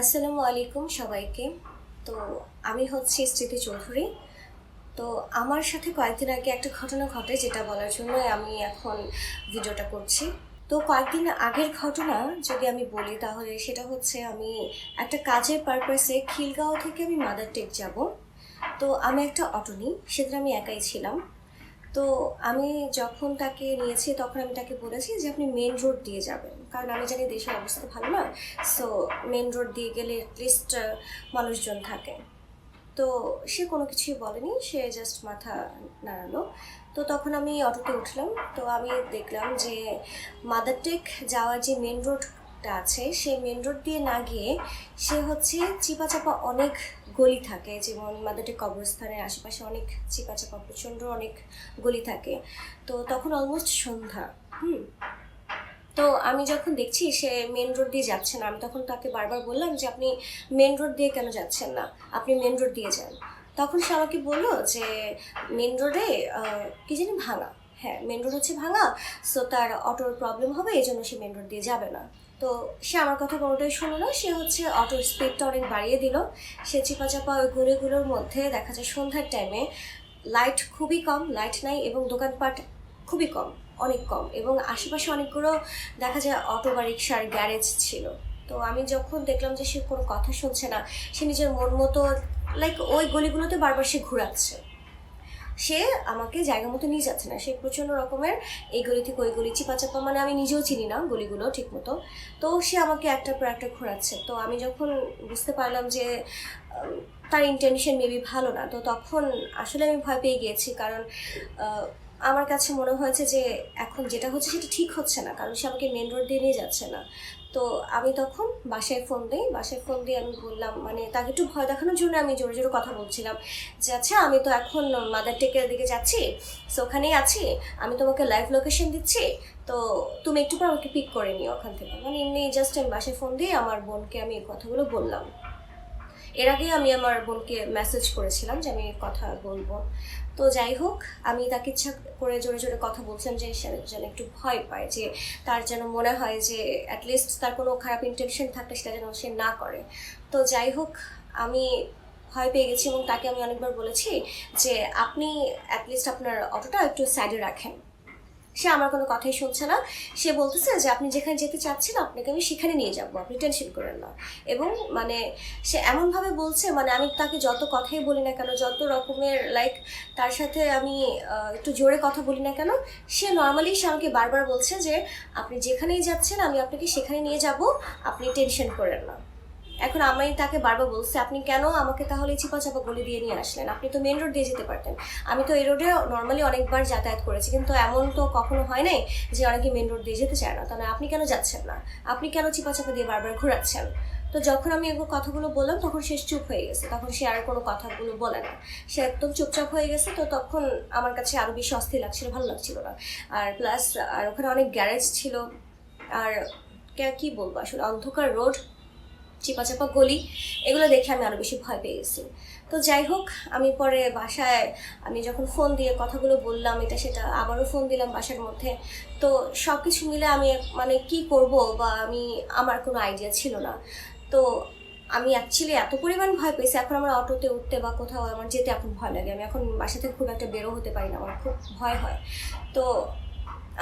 আসসালামু আলাইকুম সবাইকে। তো আমি হচ্ছি স্মৃতি চৌধুরী। তো আমার সাথে কয়েকদিন আগে একটা ঘটনা ঘটে যেটা বলার জন্য আমি এখন ভিডিওটা করছি। তো কয়েকদিন আগের ঘটনা যদি আমি বলি তাহলে সেটা হচ্ছে আমি একটা কাজের পারপাসে খিলগাঁও থেকে আমি মাদার টেক যাব। তো আমি একটা অটো নিই, সেদিন আমি একাই ছিলাম। তো আমি যখন তাকে নিয়েছি, তখন আমি তাকে বলেছি যে আপনি মেন রোড দিয়ে যাবেন। কারণ আমি জানি দেশের অবস্থা ভালো না সো মেন রোড দিয়ে গেলে অ্যাটলিস্ট মানুষজন থাকে। তো সে কোনো কিছুই বলেনি, সে জাস্ট মাথা নাড়ালো। তো তখন আমি অটোতে উঠলাম, তো আমি দেখলাম যে মাদার টেক যাওয়ার যে মেন রোডটা আছে সেই মেন রোড দিয়ে না গিয়ে সে হচ্ছে চিপা চাপা অনেক গলি থাকে, যেমন মাদারটেক কবরস্থানের আশেপাশে অনেক চিপা চাপা প্রচণ্ড অনেক গলি থাকে। তো তখন অলমোস্ট সন্ধ্যা, হুম। তো আমি যখন দেখছি সে মেন রোড দিয়ে যাচ্ছে না, আমি তখন তাকে বারবার বললাম যে, আপনি মেন রোড দিয়ে কেন যাচ্ছেন না? আপনি মেন রোড দিয়ে যান। তখন সে আমাকে বলল যে মেন রোডে কি জানি ভাঙা। হ্যাঁ মেন রোড হচ্ছে ভাঙা সো তার অটোর প্রবলেম হবে এই জন্য সে মেন রোড দিয়ে যাবে না। তো সে আমার কথা কোনোটাই শুনলো না। সে হচ্ছে অটোর স্পিডটা অনেক বাড়িয়ে দিল। সে চিপা চাপা ওই গলিগুলোর মধ্যে দেখা যায় সন্ধ্যার টাইমে লাইট খুবই কম লাইট নাই এবং দোকানপাট খুবই কম, অনেক কম এবং আশেপাশে অনেকগুলো দেখা যায় অটো বা রিক্সার গ্যারেজ ছিল। তো আমি যখন দেখলাম যে সে কোনো কথা শুনছে না, সে নিজের মন মতো লাইক ওই গলিগুলোতে বারবার সে ঘোরাচ্ছে। সে আমাকে জায়গা মতো নিয়ে যাচ্ছে না। সে প্রচণ্ড রকমের এই গলি থেকে ওই গলি চিপা চাপা মানে আমি নিজেও চিনি না গলিগুলো ঠিক মতো। তো সে আমাকে একটার পর একটা ঘোরাচ্ছে। তো আমি যখন বুঝতে পারলাম যে তার ইন্টেনশন মেবি ভালো না, তো তখন আসলে আমি ভয় পেয়ে গিয়েছি। কারণ আমার কাছে মনে হয়েছে যে, এখন যেটা হচ্ছে সেটা ঠিক হচ্ছে না। কারণ সে আমাকে মেন রোড দিয়ে নিয়ে যাচ্ছে না। তো আমি তখন বাসায় ফোন দিই, বাসায় ফোন দিয়ে আমি বললাম মানে তাকে একটু ভয় দেখানোর জন্য আমি জোরে জোরে কথা বলছিলাম যে আচ্ছা আমি তো এখন মাদার টেকের দিকে যাচ্ছি সো ওখানেই আছি, আমি তোমাকে লাইভ লোকেশন দিচ্ছি, তো তুমি একটু পর আমাকে পিক করে নিও ওখান থেকে। মানে এমনি জাস্ট আমি বাসায় ফোন দিয়ে আমার বোনকে আমি এই কথাগুলো বললাম। এর আগে আমি আমার বোনকে মেসেজ করেছিলাম যে, আমি কথা বলব। তো যাই হোক, আমি তাকে ইচ্ছা করে জোরে জোরে কথা বলছিলাম যে সে যেন একটু ভয় পায়, যে তার যেন মনে হয় যে অ্যাটলিস্ট তার কোনো খারাপ ইন্টেনশন থাকলে সেটা যেন সে না করে। তো যাই হোক, আমি ভয় পেয়ে গেছি এবং তাকে আমি অনেকবার বলেছি যে আপনি অ্যাটলিস্ট আপনার অটোটা একটু স্যাডে রাখেন। সে আমার কোনো কথাই শুনছে না। সে বলতেছে যে, আপনি যেখানে যেতে চাচ্ছেন, আপনাকে আমি সেখানে নিয়ে যাব। আপনি টেনশন করেন না। এবং মানে সে এমনভাবে বলছে মানে আমি তাকে যত কথাই বলি না কেন, যত রকমের লাইক তার সাথে আমি একটু জোরে কথা বলি না কেন, সে নর্মালি সে আমাকে বারবার বলছে যে, আপনি যেখানেই যাচ্ছেন, আমি আপনাকে সেখানে নিয়ে যাব। আপনি টেনশন করেন না। এখন আমি তাকে বারবার বলছি, আপনি কেন আমাকে তাহলে চিপা চাপা গলি দিয়ে নিয়ে আসলেন? আপনি তো মেন রোড দিয়ে যেতে পারতেন। আমি তো এই রোডে নর্মালি অনেকবার যাতায়াত করেছি, কিন্তু এমন তো কখনো হয় নাই যে অনেকে মেন রোড দিয়ে যেতে চায় না। তাহলে আপনি কেন যাচ্ছেন না? আপনি কেন চিপা চাপা দিয়ে বারবার ঘোরাচ্ছেন? তো যখন আমি এগুলো কথাগুলো বললাম, তখন সে চুপ হয়ে গেছে। তখন সে আর কোনো কথাগুলো বলে না। সে একদম চুপচাপ হয়ে গেছে, তো তখন আমার কাছে আরও বেশি অস্থির লাগছিল, ভালো লাগছিল না। আর প্লাস আর ওখানে অনেক গ্যারেজ ছিল। আর কে- কি বলব? আসলে অন্ধকার রোড চিপা চাপা গলি, এগুলো দেখে আমি আরও বেশি ভয় পেয়ে গেছি। তো যাই হোক, আমি পরে বাসায়, আমি যখন ফোন দিয়ে কথাগুলো বললাম, এটা সেটা আবারও ফোন দিলাম বাসার মধ্যে। তো সব কিছু মিলে আমি মানে কি করব বা আমি, আমার কোনো আইডিয়া ছিল না। তো আমি অ্যাকচুয়ালি এত পরিমাণ ভয় পেয়েছি, এখন আমার অটোতে উঠতে বা কোথাও আমার যেতে এখন ভয় লাগে। আমি এখন বাসা থেকে খুব একটা বেরো হতে পারি না, আমার খুব ভয় হয়। তো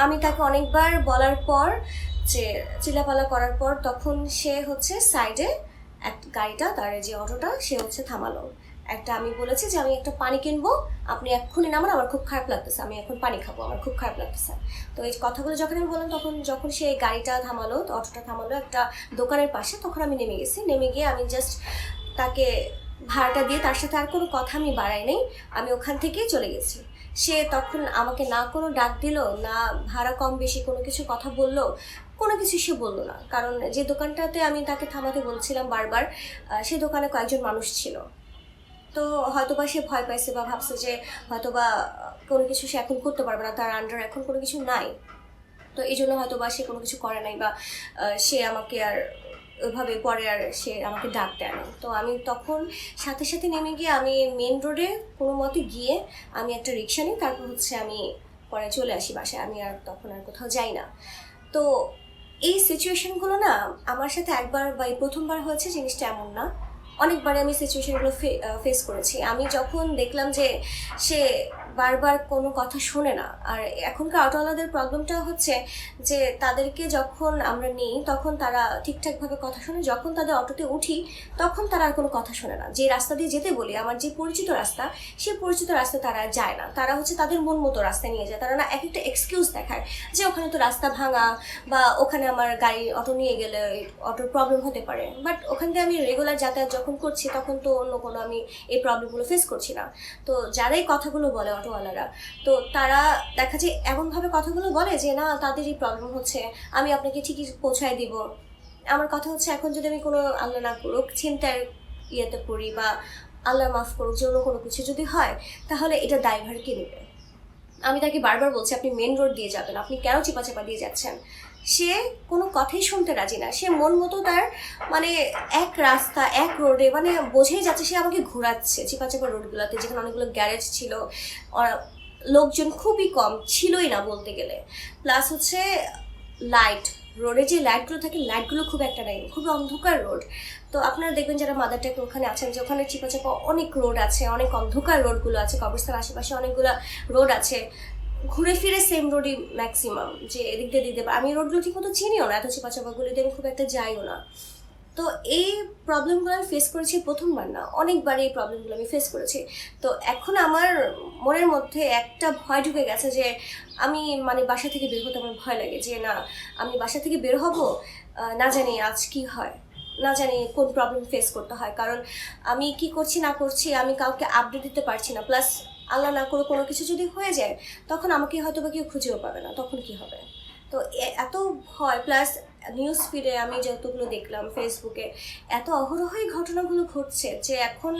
আমি তাকে অনেকবার বলার পর যে চিলাপালা করার পর তখন সে হচ্ছে সাইডে এক গাড়িটা, তার যে অটোটা, সে হচ্ছে থামালো। একটা আমি বলেছি যে, আমি একটা পানি কিনবো, আপনি এক্ষুনি নামান, আমার খুব খারাপ লাগতেছে, আমি এখন পানি খাব, আমার খুব খারাপ লাগতেছে। তো এই কথাগুলো যখন আমি বললাম, তখন যখন সে গাড়িটা থামালো অটোটা থামালো একটা দোকানের পাশে, তখন আমি নেমে গেছি। নেমে গিয়ে আমি জাস্ট তাকে ভাড়াটা দিয়ে, তার সাথে আর কোনো কথা আমি বাড়াই নাই, আমি ওখান থেকেই চলে গেছি। সে তখন আমাকে না কোনো ডাক দিল, না ভাড়া কম বেশি কোনো কিছু কথা বলল, কোনো কিছু সে বলল না। কারণ যে দোকানটাতে আমি তাকে থামাতে বলছিলাম বারবার সে দোকানে কয়েকজন মানুষ ছিল। তো হয়তোবা সে ভয় পাইছে বা ভাবছে যে হয়তোবা কোনো কিছু সে এখন করতে পারবে না, তার আন্ডার এখন কোনো কিছু নাই। তো এই জন্য হয়তো বা সে কোনো কিছু করে নাই বা সে আমাকে আর ওইভাবে পরে আর সে আমাকে ডাক দেয় না। তো আমি তখন সাথে সাথে নেমে গিয়ে আমি মেন রোডে কোনো মতে গিয়ে আমি একটা রিক্সা নিই তারপর হচ্ছে আমি পরে চলে আসি বাসায়। আমি আর তখন আর কোথাও যাই না। তো এই সিচুয়েশনগুলো না আমার সাথে একবার বা এই প্রথমবার হয়েছে জিনিসটা এমন না। অনেকবার আমি সিচুয়েশনগুলো ফেস করেছি। আমি যখন দেখলাম যে সে বারবার কোনো কথা শোনে না। আর এখনকার অটোওয়ালাদের প্রবলেমটা হচ্ছে যে তাদেরকে যখন আমরা নিই, তখন তারা ঠিকঠাকভাবে কথা শোনে। যখন তাদের অটোতে উঠি, তখন তারা আর কোনো কথা শোনে না। যে রাস্তা দিয়ে যেতে বলি, আমার যে পরিচিত রাস্তা সেই পরিচিত রাস্তা তারা যায় না। তারা হচ্ছে তাদের মন মতো রাস্তায় নিয়ে যায়। তারা না এক একটা এক্সকিউজ দেখায় যে ওখানে তো রাস্তা ভাঙা বা ওখানে আমার গাড়ি, অটো নিয়ে গেলে অটোর প্রবলেম হতে পারে। বাট ওখান থেকে আমি রেগুলার যাতায়াত যখন করছি, তখন তো অন্য কোনো আমি এই প্রবলেমগুলো ফেস করছি না। তো যারাই কথাগুলো বলে অটোওয়ালারা তো তারা দেখা যায় এমনভাবে কথাগুলো বলে যে, না, তাদের এই প্রবলেম হচ্ছে, আমি আপনাকে ঠিকই পৌঁছায় দিব। আমার কথা হচ্ছে, এখন যদি আমি কোনো আল্লাহ না করুক চিন্তায় ইয়েতে পড়ি বা আল্লাহ মাফ করুক, যে অন্য কোনো কিছু যদি হয়, তাহলে এটা ড্রাইভারকে নেবে আমি তাকে বারবার বলছি, আপনি মেন রোড দিয়ে যাবেন, আপনি কেন চিপা চেপা দিয়ে যাচ্ছেন? সে কোনো কথাই শুনতে রাজি না। সে মন মতো তার মানে এক রাস্তা, এক রোডে মানে বোঝেই যাচ্ছে সে আমাকে ঘোরাচ্ছে। চিপা চাপা রোডগুলোতে যেখানে অনেকগুলো গ্যারেজ ছিল লোকজন খুবই কম, ছিলই না বলতে গেলে। প্লাস হচ্ছে লাইট রোডে যে লাইটগুলো থাকে লাইটগুলো খুব একটা নেই, খুবই অন্ধকার রোড তো আপনারা দেখবেন যারা মাদারটেক ওখানে আছেন যে ওখানে চিপা চাপা অনেক রোড আছে, অনেক অন্ধকার রোডগুলো আছে কবরস্থান আশেপাশে অনেকগুলো রোড আছে। ঘুরে ফিরে সেম রোডই ম্যাক্সিমাম যে এদিক দিয়ে দিতে আমি রোডগুলো ঠিক মতো চিনিও না, এত চিপা চাপাগুলো দিয়ে আমি খুব একটা যাইও না। তো এই প্রবলেমগুলো আমি ফেস করেছি প্রথমবার না, অনেকবার এই প্রবলেমগুলো আমি ফেস করেছি। তো এখন আমার মনের মধ্যে একটা ভয় ঢুকে গেছে যে, আমি মানে বাসা থেকে বের হতে আমার ভয় লাগে যে, না, আমি বাসা থেকে বের হব? না জানি আজ কি হয়, না জানি কোন প্রবলেম ফেস করতে হয়। কারণ আমি কি করছি, না করছি, আমি কাউকে আপডেট দিতে পারছি না। প্লাস আল্লাহ না করে কোনো কিছু যদি হয়ে যায়, তখন আমাকে হয়তো বা কেউ খুঁজেও পাবে না, তখন কি হবে? তো এত ভয় প্লাস নিউজ ফিডে আমি যতগুলো দেখলাম ফেসবুকে এত অহরহই ঘটনাগুলো ঘটছে যে এখন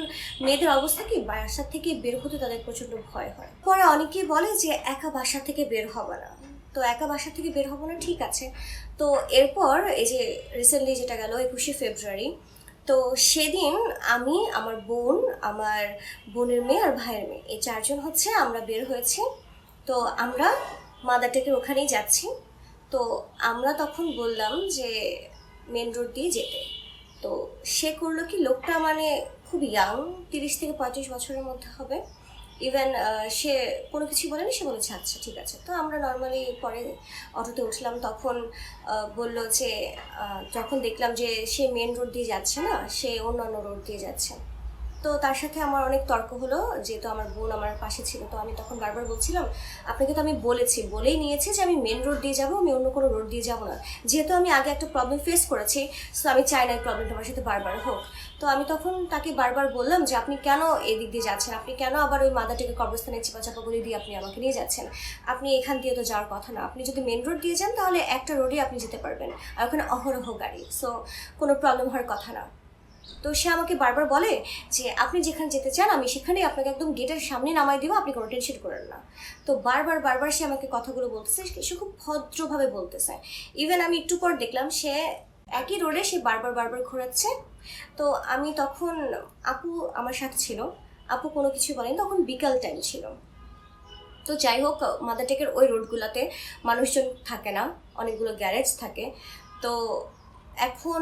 মেয়েদের অবস্থা কি? বাসা থেকে বের হতে তাদের প্রচণ্ড ভয় হয়। পরে অনেকে বলে যে একা বাসা থেকে বের হবে না। তো একা বাসা থেকে বের হব না ঠিক আছে। তো এরপর এই যে রিসেন্টলি যেটা গেল, একুশে ফেব্রুয়ারি তো সেদিন আমি, আমার বোন, আমার বোনের মেয়ে আর ভাইয়ের মেয়ে, এই চারজন হচ্ছে আমরা বের হয়েছি। তো আমরা মাদারটেকের ওখানেই যাচ্ছি। তো আমরা তখন বললাম যে, মেন রোড দিয়ে যেতে। তো সে করল কি, লোকটা মানে খুব ইয়াং তিরিশ থেকে পঁয়ত্রিশ বছরের মধ্যে হবে। ইভেন সে কোনো কিছু বলেনি, সে বলেছে আচ্ছা ঠিক আছে। তো আমরা নর্মালি পরে অটোতে উঠলাম, তখন বলল যে যখন দেখলাম যে সে মেন রোড দিয়ে যাচ্ছে না, সে অন্যান্য রোড দিয়ে যাচ্ছে। তো তার সাথে আমার অনেক তর্ক হলো, যেহেতু আমার বোন আমার পাশে ছিল, তো আমি তখন বারবার বলছিলাম, আপনাকে তো আমি বলেছি, বলেই নিয়েছি যে আমি মেন রোড দিয়ে যাব, আমি অন্য কোনো রোড দিয়ে যাব না। যেহেতু আমি আগে একটা প্রবলেম ফেস করেছি সো আমি চাই না এই প্রবলেমটা আমার সাথে বারবার হোক। তো আমি তখন তাকে বারবার বললাম যে, আপনি কেন এই দিক দিয়ে যাচ্ছেন? আপনি কেন আবার ওই মাদা থেকে কবরস্থানে চিপা চাপাগুলি দিয়ে আপনি আমাকে নিয়ে যাচ্ছেন? আপনি এখান দিয়ে তো যাওয়ার কথা না। আপনি যদি মেন রোড দিয়ে যান, তাহলে একটা রোডে আপনি যেতে পারবেন। আর ওখানে অহরহ গাড়ি সো কোনো প্রবলেম হওয়ার কথা না। তো সে আমাকে বারবার বলে যে, আপনি যেখানে যেতে চান, আমি সেখানে আপনাকে একদম গেটের সামনে নামাই দেবো, আপনি কোনো টেনশন করেন না। তো বারবার বারবার সে আমাকে কথাগুলো বলতেছে, সে খুব ভদ্রভাবে বলতেছে। ইভেন আমি একটু পর দেখলাম সে একই রোডে সে বারবার বারবার ঘোরাচ্ছে। তো আমি তখন আপু আমার সাথে ছিল, আপু কোনো কিছু বলেনি, তখন বিকাল টাইম ছিল। তো যাই হোক মাদারটেকের ওই রোডগুলোতে মানুষজন থাকে না, অনেকগুলো গ্যারেজ থাকে। তো এখন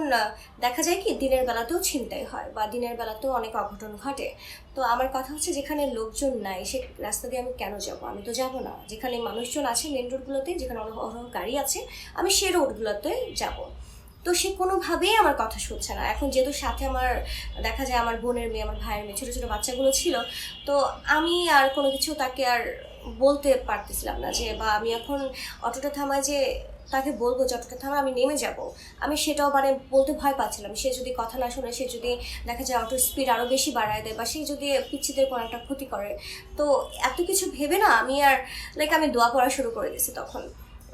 দেখা যায় কি, দিনের বেলাতেও ছিনতাই হয় বা দিনের বেলাতেও অনেক অঘটন ঘটে। তো আমার কথা হচ্ছে যেখানে লোকজন নাই, সে রাস্তা দিয়ে আমি কেন যাব? আমি তো যাব না। যেখানে মানুষজন আছে মেন রোডগুলোতে যেখানে অনেক গাড়ি আছে, আমি সে রোডগুলোতে যাব। তো সে কোনোভাবেই আমার কথা শুনছে না। এখন যেহেতু সাথে আমার, দেখা যায় আমার বোনের মেয়ে, আমার ভাইয়ের মেয়ে, ছোটো ছোটো বাচ্চাগুলো ছিল, তো আমি আর কোনো কিছু তাকে আর বলতে পারতেছিলাম না যে, বা আমি এখন অটোটা থামায় যে তাকে বলব যতটা থামা, আমি নেমে যাব। আমি সেটাও মানে বলতে ভয় পাচ্ছিলাম। সে যদি কথা না শোনে, সে যদি দেখা যায় অটোর স্পিড আরও বেশি বাড়ায় দেয় বা সে যদি পিচ্ছিদের কোনো একটা ক্ষতি করে, তো এত কিছু ভেবে না আমি আর লাইক আমি দোয়া পড়া শুরু করে দিয়েছি তখন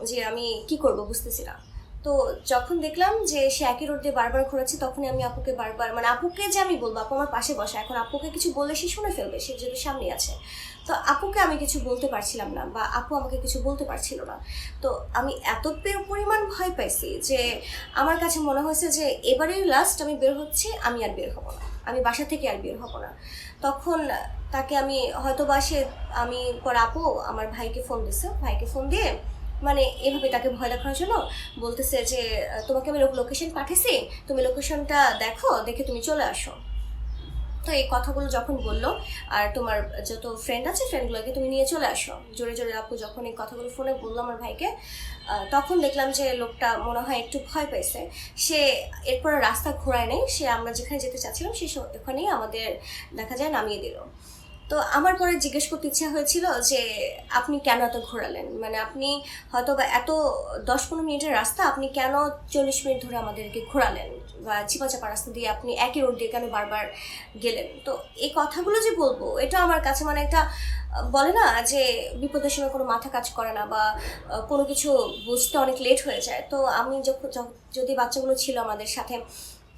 যে আমি কি করব বুঝতেছি না। তো যখন দেখলাম যে সে একই রোড দিয়ে বারবার ঘোরাচ্ছে, তখনই আমি আপুকে বারবার মানে আপুকে যে আমি বলব, আপু আমার পাশে বসা, এখন আপুকে কিছু বললে সে শুনে ফেলবে, সে যদি সামনে আছে। তো আপুকে আমি কিছু বলতে পারছিলাম না, বা আপু আমাকে কিছু বলতে পারছিল না। তো আমি এত পরিমাণ ভয় পাইছি যে আমার কাছে মনে হয়েছে যে এবারেই লাস্ট আমি বের হচ্ছি, আমি আর বের হব না। আমি বাসা থেকে আর বের হব না। তখন তাকে আমি হয়তো বা সে, আমি পর আপু আমার ভাইকে ফোন দিছে, ভাইকে ফোন দিয়ে মানে এভাবে তাকে ভয় দেখানোর জন্য বলতেছে যে তোমাকে আমি লোকেশন পাঠিয়েছি, তুমি লোকেশনটা দেখো, দেখে তুমি চলে আসো। তো এই কথাগুলো যখন বলল, আর তোমার যত ফ্রেন্ড আছে ফ্রেন্ডগুলোকে তুমি নিয়ে চলে আসো। জোরে জোরে আপু যখন এই কথাগুলো ফোনে বলল আমার ভাইকে তখন দেখলাম যে লোকটা মনে হয় একটু ভয় পেয়েছে সে এরপর রাস্তা ঘোরায় নেই, সে আমরা যেখানে যেতে চাচ্ছিলাম সে ওখানেই আমাদের, দেখা যায়, নামিয়ে দিল। তো আমার পরে জিজ্ঞেস করতে ইচ্ছা হয়েছিল যে আপনি কেন এত ঘোরালেন? মানে আপনি হয়তো বা এত দশ পনেরো মিনিটের রাস্তা, আপনি কেন চল্লিশ মিনিট ধরে আমাদেরকে ঘোরালেন? বা চিপাচাপা রাস্তা দিয়ে আপনি একই রোড দিয়ে কেন বারবার গেলেন? তো এই কথাগুলো যে বলব, এটা আমার কাছে মানে একটা, বলে না যে বিপদের সময় কোনো মাথা কাজ করে না বা কোনো কিছু বুঝতে অনেক লেট হয়ে যায়। তো আমি যখন, যদি বাচ্চাগুলো ছিল আমাদের সাথে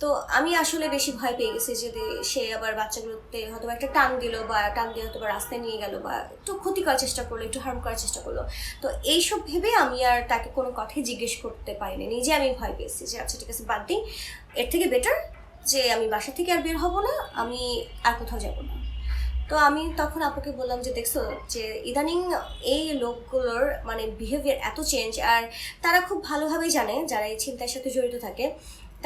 তো আমি আসলে বেশি ভয় পেয়ে গেছি যে সে আবার বাচ্চাগুলোতে হয়তো একটা টান দিল বা টান দিয়ে হয়তো রাস্তায় নিয়ে গেল বা একটু ক্ষতি করার চেষ্টা করল, একটু হার্ম করার চেষ্টা করল। তো এইসব ভেবে আমি আর তাকে কোনো কথাই জিজ্ঞেস করতে পারিনি। নিজে আমি ভয় পেয়েছি যে আচ্ছা ঠিক আছে, বাদ দিই। এর থেকে বেটার যে আমি বাসা থেকে আর বের হব না, আমি আর কোথাও যাব না। তো আমি তখন আপুকে বললাম যে, দেখছ যে ইদানিং এই লোকগুলোর মানে বিহেভিয়ার এত চেঞ্জ আর তারা খুব ভালোভাবেই জানে, যারা এই চিন্তার সাথে জড়িত থাকে।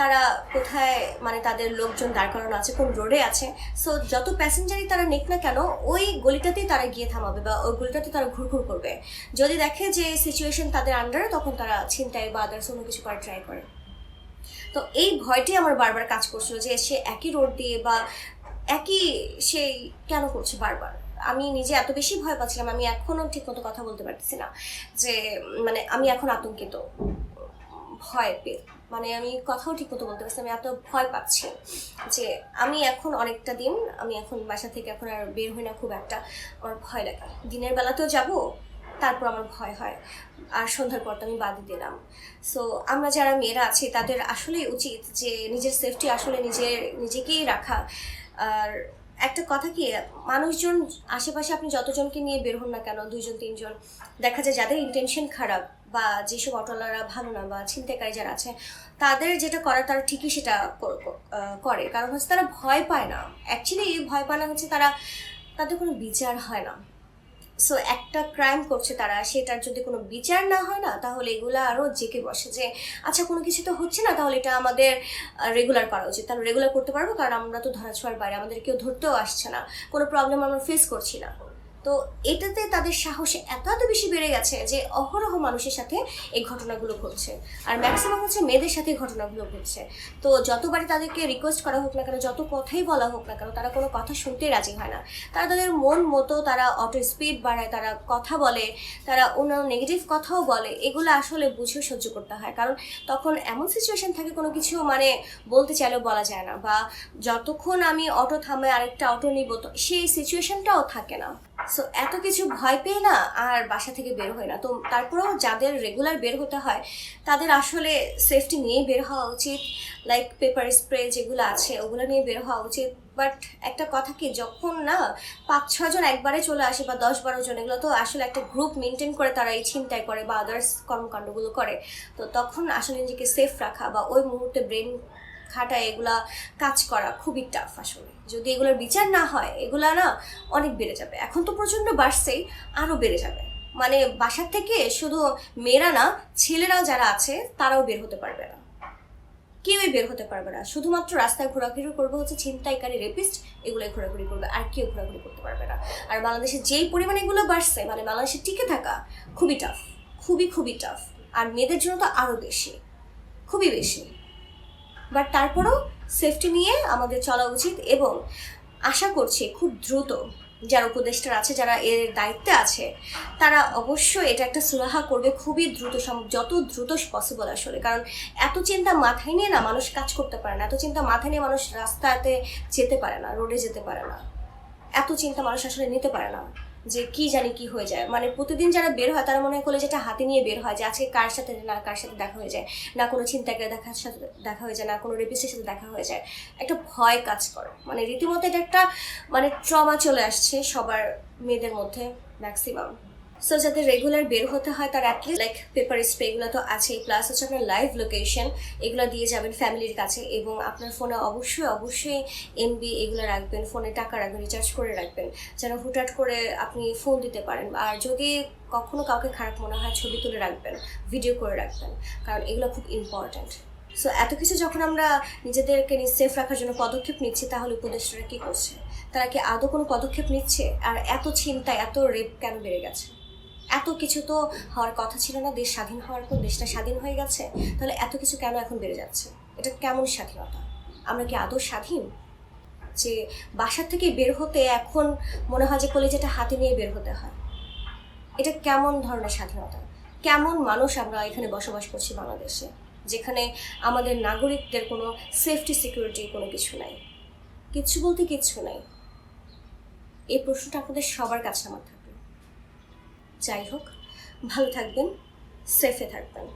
তারা কোথায় মানে তাদের লোকজন দাঁড় করানো আছে, কোন রোডে আছে। সো যত প্যাসেঞ্জারই তারা নেক না কেন, ওই গলিটাতেই তারা গিয়ে থামাবে বা ওই গলিটাতে তারা ঘুরঘুর করবে। যদি দেখে যে সিচুয়েশন তাদের আন্ডারে তখন তারা ছিনতাই বা আদার্স অন্য কিছু করার ট্রাই করে। তো এই ভয়টি আমার বারবার কাজ করছিল যে সে একই রোড দিয়ে বা একই সেই কেন করছে বারবার? আমি নিজে এত বেশি ভয় পাচ্ছিলাম, আমি এখনও ঠিক মতো কথা বলতে পারতেছি না যে মানে আমি এখন আতঙ্কিত, ভয় পেয়ে। মানে আমি কথাও ঠিক মতো বলতে পারছি আমি এত ভয় পাচ্ছি যে আমি এখন অনেকটা দিন, আমি এখন বাসা থেকে এখন আর বের হই না খুব একটা, আমার ভয় লাগে। দিনের বেলাতেও যাব, তারপর আমার ভয় হয়। আর সন্ধ্যার পর তো আমি বাদই দিলাম। সো আমরা যারা মেয়েরা আছি, তাদের আসলেই উচিত যে নিজের সেফটি আসলে নিজের, নিজেকেই রাখা। আর একটা কথা কি, মানুষজন, আশেপাশে আপনি যতজনকে নিয়ে বের হন না কেন, দুইজন, তিনজন, দেখা যায় যাদের ইন্টেনশন খারাপ বা যেসব অটোলারা ভালো না বা ছিনতাইকারী যারা আছে তাদের যেটা করার তারা ঠিকই সেটা কর- কর- করে। কারণ হচ্ছে তারা ভয় পায় না। অ্যাকচুয়ালি ভয় পায় না হচ্ছে তারা, তাদের কোনো বিচার হয় না। সো একটা ক্রাইম করছে তারা, সেটার যদি কোনো বিচার না হয় না, তাহলে এগুলো আরও জেকে বসে যে আচ্ছা কোনো কিছু তো হচ্ছে না, তাহলে এটা আমাদের রেগুলার করা উচিত। তাহলে রেগুলার করতে পারব? কারণ আমরা তো ধরা ছোঁয়ার বাইরে, আমাদের কেউ ধরতেও আসছে না। কোনো প্রবলেম আমরা ফেস করছি না। তো এটাতে তাদের সাহস এত এত বেশি বেড়ে গেছে যে অহরহ মানুষের সাথে এই ঘটনাগুলো ঘটছে। আর ম্যাক্সিমাম হচ্ছে মেয়েদের সাথে ঘটনাগুলো ঘটছে। তো যতবারই তাদেরকে রিকোয়েস্ট করা হোক না কেন, যত কথাই বলা হোক না কেন, তারা কোনো কথা শুনতে রাজি হয় না। তারা তাদের মন মতো তারা অটো স্পিড বাড়ায়, তারা কথা বলে, তারা অন্যান্য নেগেটিভ কথাও বলে। এগুলো আসলে বুঝেও সহ্য করতে হয়। কারণ তখন এমন সিচুয়েশন থাকে কোনো কিছু মানে বলতে চাইলেও বলা যায় না বা যতক্ষণ আমি অটো থামে আরেকটা অটো নিব, তো সেই সিচুয়েশনটাও থাকে না। সো এত কিছু ভয় পেয়ে না আর বাসা থেকে বের হয় না। তো তারপরেও যাদের রেগুলার বের হতে হয়, তাদের আসলে সেফটি নিয়ে বের হওয়া উচিত। লাইক পেপার স্প্রে যেগুলো আছে, ওগুলো নিয়ে বের হওয়া উচিত। বাট একটা কথা কি, যখন না পাঁচ ছজন একবারে চলে আসে বা দশ, বারো জন, এগুলো তো আসলে একটা গ্রুপ মেনটেন করে তারা এই ছিনতাই করে বা আদার্স কর্মকাণ্ডগুলো করে। তো তখন আসলে নিজেকে সেফ রাখা বা ওই মুহূর্তে ব্রেন খাটা এগুলা কাজ করা খুবই টাফ আসলে। যদি এগুলোর বিচার না হয়, এগুলা না অনেক বেড়ে যাবে। এখন তো প্রচণ্ড বাড়ছেই আরও বেড়ে যাবে। মানে বাসার থেকে শুধু মেয়েরা না, ছেলেরাও যারা আছে, তারাও বের হতে পারবে না। কেউই বের হতে পারবে না। শুধুমাত্র রাস্তায় ঘোরাঘুরি করবে হচ্ছে ছিনতাইকারী রেপিস্ট এগুলোই ঘোরাঘুরি করবে। আর কেউ ঘোরাঘুরি করতে পারবে না। আর বাংলাদেশে যেই পরিমাণে এগুলো বাড়ছে মানে বাংলাদেশে টিকে থাকা খুবই টাফ খুবই খুবই টাফ আর মেয়েদের জন্য তো আরও বেশি, খুবই বেশি। বাট তারপরেও সেফটি নিয়ে আমাদের চলা উচিত এবং আশা করছি খুব দ্রুত যারা উপদেষ্টার আছে, যারা এর দায়িত্বে আছে, তারা অবশ্যই এটা একটা সুরাহা করবে খুবই দ্রুত যত দ্রুত পসিবল আসলে। কারণ এত চিন্তা মাথায় নিয়ে না মানুষ কাজ করতে পারে না, এত চিন্তা মাথায় নিয়ে মানুষ রাস্তাতে যেতে পারে না রোডে যেতে পারে না। এত চিন্তা মানুষ আসলে নিতে পারে না। যে কি জানি কি হয়ে যায়। মানে প্রতিদিন যারা বের হয়, তারা মনে করলে যেটা হাতে নিয়ে বের হয় যে আজকে কার সাথে না কার সাথে দেখা হয়ে যায়, না কোনো চিন্তাকে দেখার সাথে দেখা হয়ে যায়, না কোনো রেপিসের সাথে দেখা হয়ে যায়। একটা ভয় কাজ করে। মানে রীতিমতো এটা একটা মানে ট্রমা চলে আসছে সবার মেয়েদের মধ্যে ম্যাক্সিমাম সো যাদের রেগুলার বের হতে হয়, তার অ্যাটলিস্ট লাইক পেপার স্প্রে এগুলো তো আছেই। প্লাস হচ্ছে আপনার লাইভ লোকেশন এগুলো দিয়ে যাবেন ফ্যামিলির কাছে এবং আপনার ফোনে অবশ্যই অবশ্যই এমবি এগুলো রাখবেন ফোনে টাকা রাখবেন রিচার্জ করে রাখবেন, যেন হুটহাট করে আপনি ফোন দিতে পারেন। আর যদি কখনো কাউকে খারাপ মনে হয়, ছবি তুলে রাখবেন ভিডিও করে রাখবেন, কারণ এগুলো খুব ইম্পর্ট্যান্ট সো এত কিছু যখন আমরা নিজেদেরকে সেফ রাখার জন্য পদক্ষেপ নিচ্ছি, তাহলে উপদেষ্টারা কী করছে? তারা কি আদৌ কোনো পদক্ষেপ নিচ্ছে? আর এত চিন্তা, এত রেপ কেন বেড়ে গেছে? এত কিছু তো হওয়ার কথা ছিল না, দেশ স্বাধীন হওয়ার পর দেশটা স্বাধীন হয়ে গেছে, তাহলে এত কিছু কেন এখন বেড়ে যাচ্ছে? এটা কেমন স্বাধীনতা? আমরা কি আদৌ স্বাধীন? যে বাসার থেকে বের হতে এখন মনে হয় যে কলেজেটা হাতে নিয়ে বের হতে হয়। এটা কেমন ধরনের স্বাধীনতা? কেমন মানুষ আমরা এখানে বসবাস করছি বাংলাদেশে, যেখানে আমাদের নাগরিকদের কোনো সেফটি সিকিউরিটি কোনো কিছু নাই? কিচ্ছু বলতে কিচ্ছু নাই। এই প্রশ্নটা আপনাদের সবার কাছে আমার যাই হোক ভালো থাকবেন সেফে থাকবেন।